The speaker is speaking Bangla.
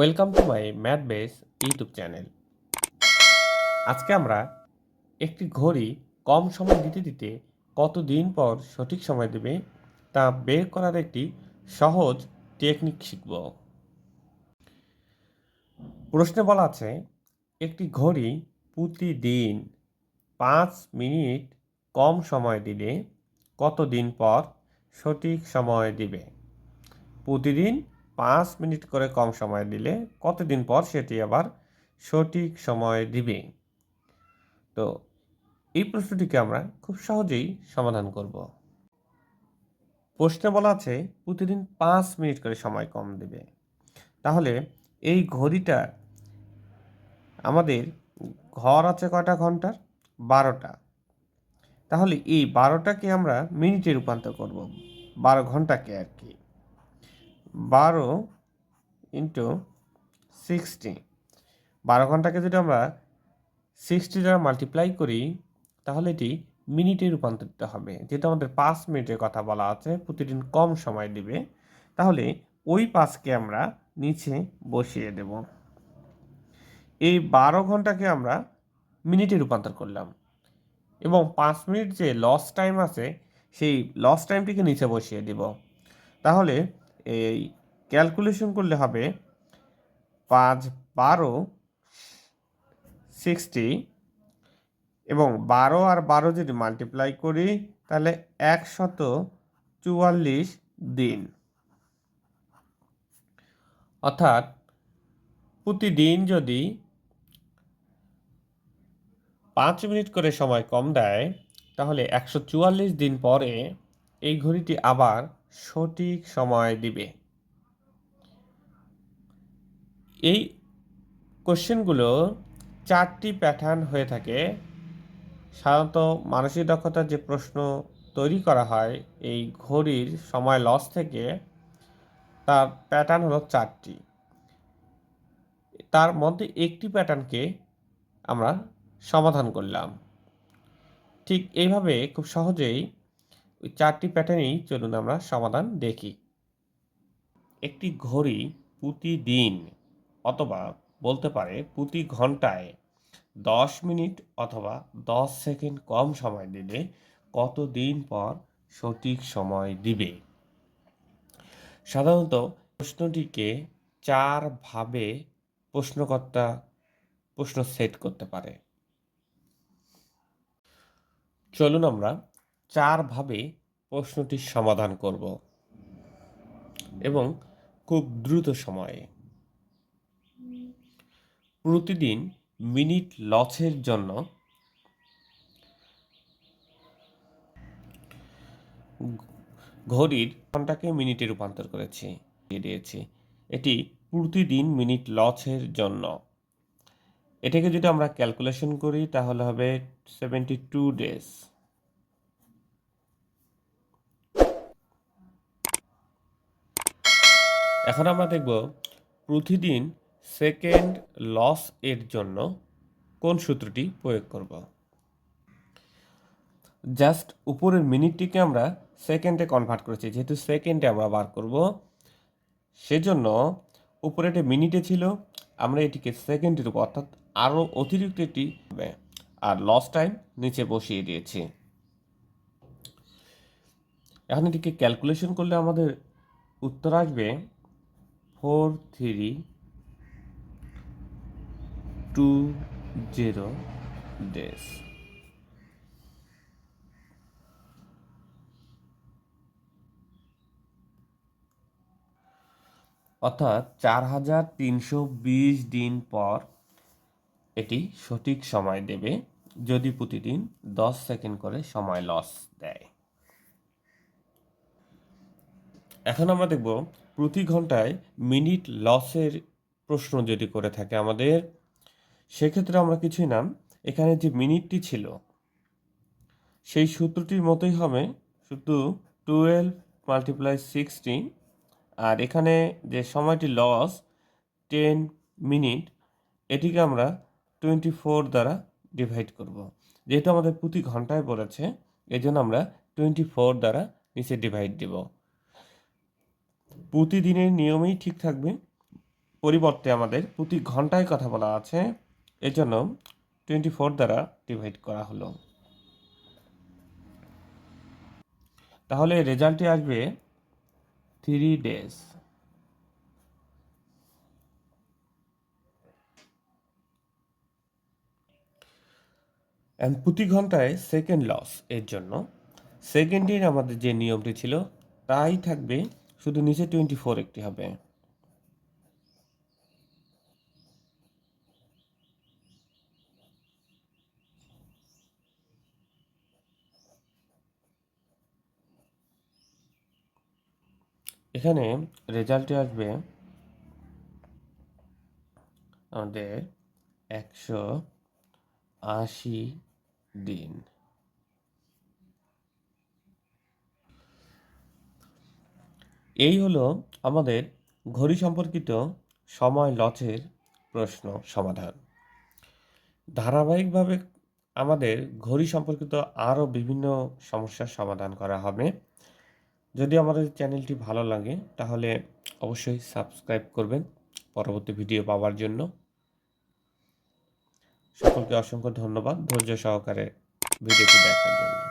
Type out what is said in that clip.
Welcome to my math base YouTube channel. আজকে আমরা একটি ঘড়ি কম সময় দিতে দিতে কত দিন পর সঠিক সময় দেবে তা বের করার একটি সহজ টেকনিক শিখব। প্রশ্নে বলা আছে, একটি ঘড়ি প্রতিদিন পাঁচ মিনিট কম সময় দিলে কত দিন পর সঠিক সময় দিবে? প্রতিদিন পাঁচ মিনিট করে কম সময় দিলে কতদিন পর সেটি আবার সঠিক সময় দিবে? তো এই প্রশ্নটিকে আমরা খুব সহজেই সমাধান করব। প্রশ্নে বলা আছে, প্রতিদিন পাঁচ মিনিট করে সময় কম দেবে। তাহলে এই ঘড়িটা আমাদের ঘর আছে কয়টা ঘণ্টার? বারোটা। তাহলে এই বারোটাকে আমরা মিনিটে রূপান্তর করব। বারো ঘন্টাকে আর কি। বারো ইন্টু সিক্সটি বারো ঘন্টাকে যদি আমরা সিক্সটি দ্বারা মাল্টিপ্লাই করি, তাহলে এটি মিনিটে রূপান্তরিত হবে। যেটা আমাদের পাঁচ মিনিটের কথা বলা আছে, প্রতিদিন কম সময় দিবে, তাহলে ওই পাঁচকে আমরা নিচে বসিয়ে দেব। এই বারো ঘন্টাকে আমরা মিনিটে রূপান্তর করলাম। এবং পাঁচ মিনিট যে লস টাইম আছে, সেই লস টাইমটিকে নিচে বসিয়ে দেব। তাহলে এই ক্যালকুলেশন করলে হবে পাঁচ বারো সিক্সটি এবং বারো আর বারো যদি মাল্টিপ্লাই করি, তাহলে একশত চুয়াল্লিশ দিন। অর্থাৎ প্রতিদিন যদি পাঁচ মিনিট করে সময় কম দেয়, তাহলে একশো চুয়াল্লিশ দিন পরে এই ঘড়িটি আবার সঠিক সময় দিবে। এই কোশ্চেনগুলো চারটি প্যাটার্ন হয়ে থাকে। সাধারণত মানসিক দক্ষতার যে প্রশ্ন তৈরি করা হয়, এই ঘড়ির সময় লস থেকে, তার প্যাটার্ন হলো চারটি। তার মধ্যে একটি প্যাটার্নকে আমরা সমাধান করলাম। ঠিক এইভাবে খুব সহজেই ওই চারটি প্যাটার্নই চলুন আমরা সমাধান দেখি। একটি ঘড়ি প্রতিদিন অথবা বলতে পারে প্রতি ঘন্টায় দশ মিনিট অথবা দশ সেকেন্ড কম সময় দিলে কত দিন পর সঠিক সময় দিবে? সাধারণত প্রশ্নটিকে চারভাবে প্রশ্নকর্তা প্রশ্ন সেট করতে পারে। চলুন আমরা চারভাবে প্রশ্নটির সমাধান করব এবং খুব দ্রুত সময়ে। প্রতিদিন মিনিট লসের জন্য ঘড়ির ঘন্টাকে মিনিটে রূপান্তর করেছি, দিয়ে দিয়েছি। এটি প্রতিদিন মিনিট লসের জন্য। এটাকে যদি আমরা ক্যালকুলেশন করি, তাহলে হবে সেভেন্টি টু ডেজ এখন আমরা দেখব প্রতিদিন সেকেন্ড লস এর জন্য কোন সূত্রটি প্রয়োগ করব। জাস্ট উপরের মিনিটটিকে আমরা সেকেন্ডে কনভার্ট করেছি। যেহেতু সেকেন্ডে আমরা বার করব, সেজন্য উপরে এটা মিনিটে ছিল, আমরা এটিকে সেকেন্ডের উপর, অর্থাৎ আরও অতিরিক্ত একটি আর লস টাইম নিচে বসিয়ে দিয়েছি। এখন এটিকে ক্যালকুলেশন করলে আমাদের উত্তর আসবে four three two zero days অর্থাৎ চার হাজার তিনশো বিশ দিন পর এটি সঠিক সময় দেবে, যদি প্রতিদিন দশ সেকেন্ড করে সময় লস দেয়। এখন আমরা দেখব প্রতি ঘন্টায় মিনিট লসের প্রশ্ন যদি করে থাকে আমাদের, সেক্ষেত্রে আমরা কিছুই নাম এখানে যে মিনিটটি ছিল, সেই সূত্রটির মতোই হবে। শুধু টুয়েলভ মাল্টিপ্লাই সিক্সটি আর এখানে যে সময়টি লস টেন মিনিট এটিকে আমরা টোয়েন্টি ফোর দ্বারা ডিভাইড করব। যেহেতু আমাদের প্রতি ঘন্টায় পড়েছে জন্য আমরা টোয়েন্টি ফোর দ্বারা নিচে ডিভাইড দেব। প্রতিদিনের নিয়মেই ঠিক থাকবে। পরিবর্তে আমাদের প্রতি ঘন্টায় কথা বলা আছে। এজন্য টোয়েন্টি ফোর দ্বারা ডিভাইড করা হলো। তাহলে রেজাল্টটি আসবে থ্রি ডেজ অ্যান্ড প্রতি ঘন্টায় সেকেন্ড লস এর জন্য। সেকেন্ডের আমাদের যে নিয়মটি ছিল, তাই থাকবে শুধু নিচে টোয়েন্টি ফোর একটি হবে। এখানে রেজাল্টে আসবে আমাদের একশো আশি দিন। এই হলো আমাদের ঘড়ি সম্পর্কিত সময় লসের প্রশ্ন সমাধান। ধারাবাহিকভাবে আমাদের ঘড়ি সম্পর্কিত আরও বিভিন্ন সমস্যার সমাধান করা হবে। যদি আমাদের চ্যানেলটি ভালো লাগে, তাহলে অবশ্যই সাবস্ক্রাইব করবেন পরবর্তী ভিডিও পাওয়ার জন্য। সকলকে অসংখ্য ধন্যবাদ ধৈর্য সহকারে ভিডিওটি দেখার জন্য।